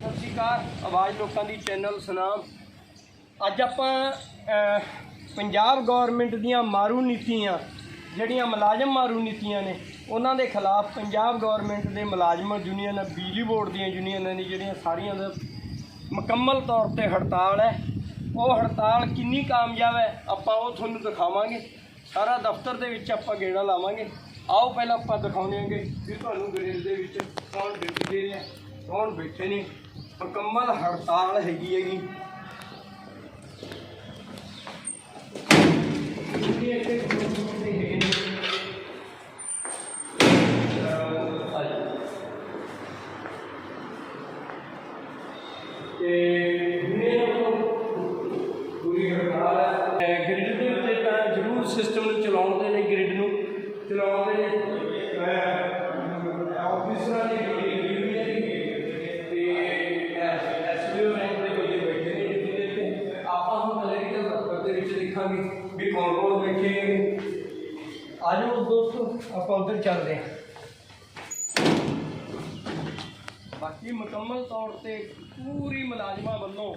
ਸਤਿ ਸ਼੍ਰੀ ਅਕਾਲ, ਆਵਾਜ਼ ਲੋਕਾਂ ਦੀ ਚੈਨਲ ਸੁਨਾਮ ਅੱਜ ਆਪਾਂ ਪੰਜਾਬ ਗਵਰਨਮੈਂਟ ਦੀਆਂ ਮਾਰੂ ਨੀਤੀਆਂ, ਜਿਹੜੀਆਂ ਮੁਲਾਜ਼ਮ ਮਾਰੂ ਨੀਤੀਆਂ ਨੇ, ਉਹਨਾਂ ਦੇ ਖਿਲਾਫ ਪੰਜਾਬ ਗਵਰਨਮੈਂਟ ਦੇ ਮੁਲਾਜ਼ਮ ਯੂਨੀਅਨ, ਬਿਜਲੀ ਬੋਰਡ ਦੀਆਂ ਯੂਨੀਅਨਾਂ ਨੇ ਜਿਹੜੀਆਂ ਸਾਰੀਆਂ ਦਾ ਮੁਕੰਮਲ ਤੌਰ ਤੇ ਹੜਤਾਲ ਹੈ, ਉਹ ਹੜਤਾਲ ਕਿੰਨੀ ਕਾਮਯਾਬ ਹੈ, ਆਪਾਂ ਉਹ ਤੁਹਾਨੂੰ ਦਿਖਾਵਾਂਗੇ। ਸਾਰਾ ਦਫ਼ਤਰ ਦੇ ਵਿੱਚ ਆਪਾਂ ਗੇੜਾ ਲਾਵਾਂਗੇ। ਆਓ ਪਹਿਲਾਂ ਆਪਾਂ ਦਿਖਾਉਂਦੇ ਹਾਂਗੇ ਕਿ ਤੁਹਾਨੂੰ ਗ੍ਰਿਲ ਦੇ ਵਿੱਚ ਕੌਣ ਡਿਊਟੀ ਦੇ ਰਿਹਾ ਕੌਣ ਬੈਠੇ ਨੇ? ਮੁਕੰਮਲ ਹੜਤਾਲ ਹੈਗੀ ਹੈਗੀ। ਕੌਣ ਬੈਠੇ ਨੇ ਆਜੋ ਦੋਸਤੋ ਆਪਾਂ ਉਧਰ ਚੱਲਦੇ ਹਾਂ। ਬਾਕੀ ਮੁਕੰਮਲ ਤੌਰ ਤੇ ਪੂਰੀ ਮੁਲਾਜ਼ਮਾਂ ਵੱਲੋਂ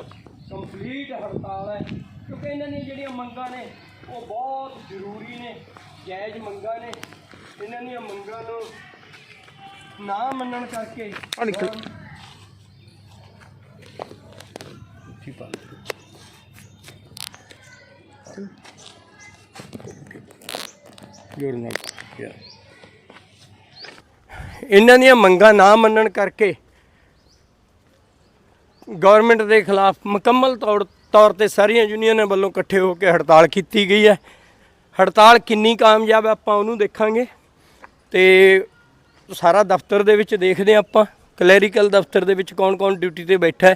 ਕੰਪਲੀਟ ਹੜਤਾਲ ਹੈ ਕਿਉਂਕਿ ਇਹਨਾਂ ਦੀਆਂ ਜਿਹੜੀਆਂ ਮੰਗਾਂ ਨੇ ਉਹ ਬਹੁਤ ਜ਼ਰੂਰੀ ਨੇ ਜਾਇਜ਼ ਮੰਗਾਂ ਨੇ। ਇਹਨਾਂ ਦੀਆਂ ਮੰਗਾਂ ਨੂੰ ਨਾ ਮੰਨਣ ਕਰਕੇ ਇਹਨਾਂ ਦੀਆਂ ਮੰਗਾਂ ਨਾ ਮੰਨਣ ਕਰਕੇ ਗਵਰਨਮੈਂਟ ਦੇ ਖਿਲਾਫ ਮੁਕੰਮਲ ਤੌਰ ਤੌਰ ਤੇ ਸਾਰੀਆਂ ਯੂਨੀਅਨਾਂ ਵੱਲੋਂ ਇਕੱਠੇ ਹੋ ਕੇ ਹੜਤਾਲ ਕੀਤੀ ਗਈ ਹੈ। ਹੜਤਾਲ ਕਿੰਨੀ ਕਾਮਯਾਬ ਹੈ ਆਪਾਂ ਉਹਨੂੰ ਦੇਖਾਂਗੇ। ਤੇ ਸਾਰਾ ਦਫ਼ਤਰ ਦੇ ਵਿੱਚ ਦੇਖਦੇ ਹਾਂ ਆਪਾਂ। ਕਲੈਰੀਕਲ ਦਫ਼ਤਰ ਦੇ ਵਿੱਚ ਕੌਣ-ਕੌਣ ਡਿਊਟੀ ਤੇ ਬੈਠਾ ਹੈ।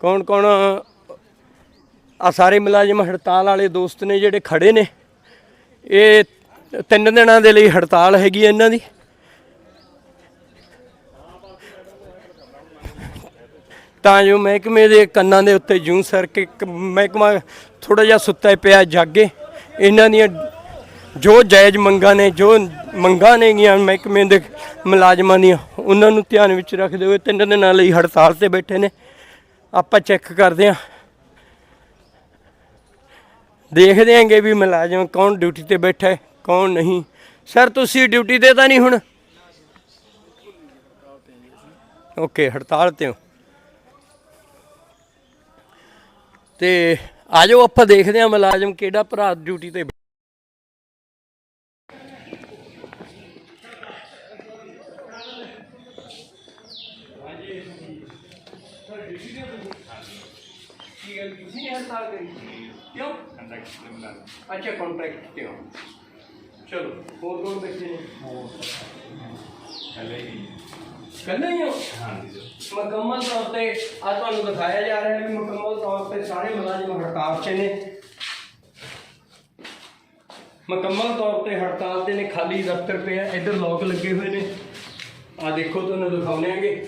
ਕੌਣ-ਕੌਣ ਆ ਸਾਰੇ ਮੁਲਾਜ਼ਮ ਹੜਤਾਲ ਵਾਲੇ ਦੋਸਤ ਨੇ ਜਿਹੜੇ ਖੜੇ ਨੇ। ਇਹ ਤਿੰਨ ਦਿਨਾਂ ਦੇ ਲਈ ਹੜਤਾਲ ਹੈਗੀ ਇਹਨਾਂ ਦੀ। ਤਾਂ ਜੋ ਮਹਿਕਮੇ ਦੇ ਕੰਨਾਂ ਦੇ ਉੱਤੇ ਜੂੰ ਸਰ ਕੇ ਮਹਿਕਮਾ ਥੋੜਾ ਜਿਹਾ ਸੁੱਤਾ ਪਿਆ ਜਾਗੇ। ਇਹਨਾਂ ਦੀਆਂ ਜੋ ਜਾਇਜ਼ ਮੰਗਾਂ ਨੇ, ਜੋ ਮੰਗਾਂ ਨੇਗੀਆਂ ਮਹਿਕਮੇ ਦੇ ਮੁਲਾਜ਼ਮਾਂ ਦੀਆਂ, ਉਹਨਾਂ ਨੂੰ ਧਿਆਨ ਵਿੱਚ ਰੱਖਦੇ ਹੋਏ ਤਿੰਨ ਦਿਨਾਂ ਲਈ ਹੜਤਾਲ ਤੇ ਬੈਠੇ ਨੇ। ਆਪਾਂ ਚੈੱਕ ਕਰਦੇ ਹਾਂ। ਦੇਖਦੇ ਆਂਗੇ ਵੀ ਮੁਲਾਜ਼ਮ ਕੌਣ ਡਿਊਟੀ ਤੇ ਬੈਠਾ ਹੈ। ਕੌਣ ਨਹੀਂ? ਸਰ ਤੁਸੀਂ ਡਿਊਟੀ ਤੇ ਤਾਂ ਨਹੀਂ ਹੁਣ? ਓਕੇ ਹੜਤਾਲ ਤੇ ਹੋ। ਤੇ ਆਜੋ, ਆਪਾਂ ਦੇਖਦੇ ਹਾਂ ਮੁਲਾਜ਼ਮ ਕਿਹੜਾ ਭਰਾ ਡਿਊਟੀ ਤੇ ਕੀ ਗੱਲ, ਤੁਸੀਂ ਹੜਤਾਲ ਕਰੀ ਕਿਉਂ? ਅੱਛਾ ਕੰਟਰੈਕਟ ਤੇ ਚਲੋ ਹੋਰ ਕੌਣ ਨੇ ਕੱਲੇ ਹੀ ਹੋ ਮੁਕੰਮਲ ਤੌਰ ਤੇ ਆ ਤੁਹਾਨੂੰ ਦਿਖਾਇਆ ਜਾ ਰਿਹਾ ਹੈ ਮੁਕੰਮਲ ਤੌਰ ਤੇ ਸਾਰੇ ਮੁਲਾਜ਼ਮ ਹੜਤਾਲ 'ਚ ਨੇ। ਮੁਕੰਮਲ ਤੌਰ ਤੇ ਹੜਤਾਲ ਤੇ ਨੇ ਖਾਲੀ ਦਫ਼ਤਰ ਪਿਆ ਇੱਧਰ ਲੋਕ ਲੱਗੇ ਹੋਏ ਨੇ। ਆ ਦੇਖੋ ਤੁਹਾਨੂੰ ਦਿਖਾਉਂਦੇ ਆਂਗੇ।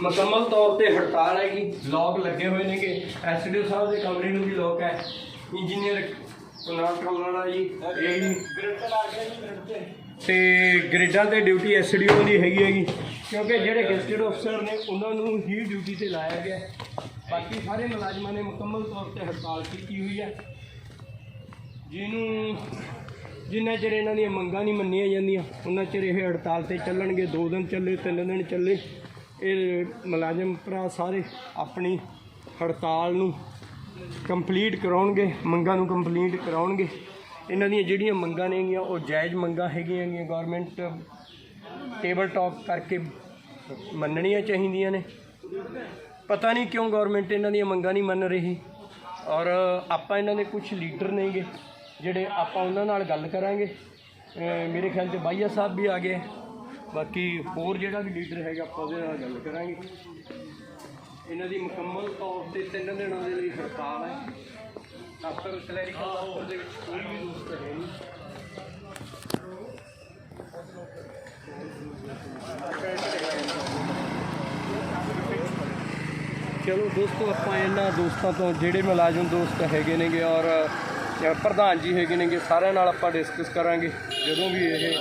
ਮੁਕੰਮਲ ਤੌਰ ਤੇ ਹੜਤਾਲ ਹੈਗੀ ਲੋਕ ਲੱਗੇ ਹੋਏ ਨੇਗੇ। ਐਸਡੀਓ ਸਾਹਿਬ ਦੇ ਕਮਰੇ ਨੂੰ ਵੀ ਲੋਕ ਹੈ। ਇੰਜੀਨੀਅਰ ਕੁਨਾਲ ਕਮਲਾ ਜੀ ਇਹ ਵੀ ਤੇ। ਗ੍ਰਿਡਾਂ ਤੇ ਡਿਊਟੀ ਐਸਡੀਓ ਦੀ ਹੈਗੀ ਹੈਗੀ ਕਿਉਂਕਿ ਜਿਹੜੇ ਗੈਸਟਡ ਅਫਸਰ ਨੇ ਉਹਨਾਂ ਨੂੰ ਹੀ ਡਿਊਟੀ ਤੇ ਲਾਇਆ ਗਿਆ। ਬਾਕੀ ਸਾਰੇ ਮੁਲਾਜ਼ਮਾਂ ਨੇ ਮੁਕੰਮਲ ਤੌਰ ਤੇ ਹੜਤਾਲ ਕੀਤੀ ਹੋਈ ਹੈ ਜਿਹਨੂੰ ਜਿੰਨਾ ਚਿਰ ਇਹਨਾਂ ਦੀਆਂ ਮੰਗਾਂ ਨਹੀਂ ਮੰਨੀਆਂ ਜਾਂਦੀਆਂ ਉਹਨਾਂ ਚਿਰ ਇਹ ਹੜਤਾਲ ਤੇ ਚੱਲਣਗੇ ਦੋ ਦਿਨ ਚੱਲੇ ਤਿੰਨ ਦਿਨ ਚੱਲੇ। ਇਹ ਮੁਲਾਜ਼ਮ ਭਰਾ ਸਾਰੇ ਆਪਣੀ ਹੜਤਾਲ ਨੂੰ ਕੰਪਲੀਟ ਕਰਾਉਣਗੇ, ਮੰਗਾਂ ਨੂੰ ਕੰਪਲੀਟ ਕਰਾਉਣਗੇ। ਇਹਨਾਂ ਦੀਆਂ ਜਿਹੜੀਆਂ ਮੰਗਾਂ ਨੇਗੀਆਂ ਉਹ ਜਾਇਜ਼ ਮੰਗਾਂ ਹੈਗੀਆਂ ਗੀਆਂ। ਗਵਰਨਮੈਂਟ ਟੇਬਲ ਟਾਕ ਕਰਕੇ ਮੰਨਣੀਆਂ ਚਾਹੀਦੀਆਂ ਨੇ। ਪਤਾ ਨਹੀਂ ਕਿਉਂ ਗਵਰਨਮੈਂਟ ਇਹਨਾਂ ਦੀਆਂ ਮੰਗਾਂ ਨਹੀਂ ਮੰਨ ਰਹੀ। ਔਰ ਆਪਾਂ ਇਹਨਾਂ ਦੇ ਕੁਝ ਲੀਡਰ ਨੇਗੇ, ਜਿਹੜੇ ਆਪਾਂ ਉਹਨਾਂ ਨਾਲ ਗੱਲ ਕਰਾਂਗੇ। ਮੇਰੇ ਖਿਆਲ 'ਚ ਬਾਈਆ ਸਾਹਿਬ ਵੀ ਆ ਗਏ। ਬਾਕੀ ਹੋਰ ਜਿਹੜਾ ਵੀ ਲੀਡਰ ਹੈਗਾ, ਆਪਾਂ ਉਹਦੇ ਨਾਲ ਗੱਲ ਕਰਾਂਗੇ। ਇਹਨਾਂ ਦੀ ਮੁਕੰਮਲ ਤੌਰ ਤੇ ਤਿੰਨ ਦਿਨਾਂ ਦੇ ਲਈ ਹੜਤਾਲ ਹੈ। ਦਫ਼ਤਰ ਕਲੈਰੀਕਲ ਦਫ਼ਤਰ ਦੇ ਵਿੱਚ ਕੋਈ ਵੀ ਦੋਸਤ ਹੈ ਨਹੀਂ। ਚਲੋ ਦੋਸਤੋ ਆਪਾਂ ਇਹਨਾਂ ਦੋਸਤਾਂ ਤੋਂ ਜਿਹੜੇ ਮੁਲਾਜ਼ਮ ਦੋਸਤ ਹੈਗੇ ਨੇਗੇ ਔਰ ਅ, ਪ੍ਰਧਾਨ ਜੀ ਹੈਗੇ ਨੇਗੇ ਸਾਰਿਆਂ ਨਾਲ ਆਪਾਂ ਡਿਸਕਸ ਕਰਾਂਗੇ ਜਦੋਂ ਵੀ ਇਹ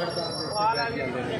ਹੜਤਾਲ ਦੇ ਜਾਂਦੇ ਨੇ।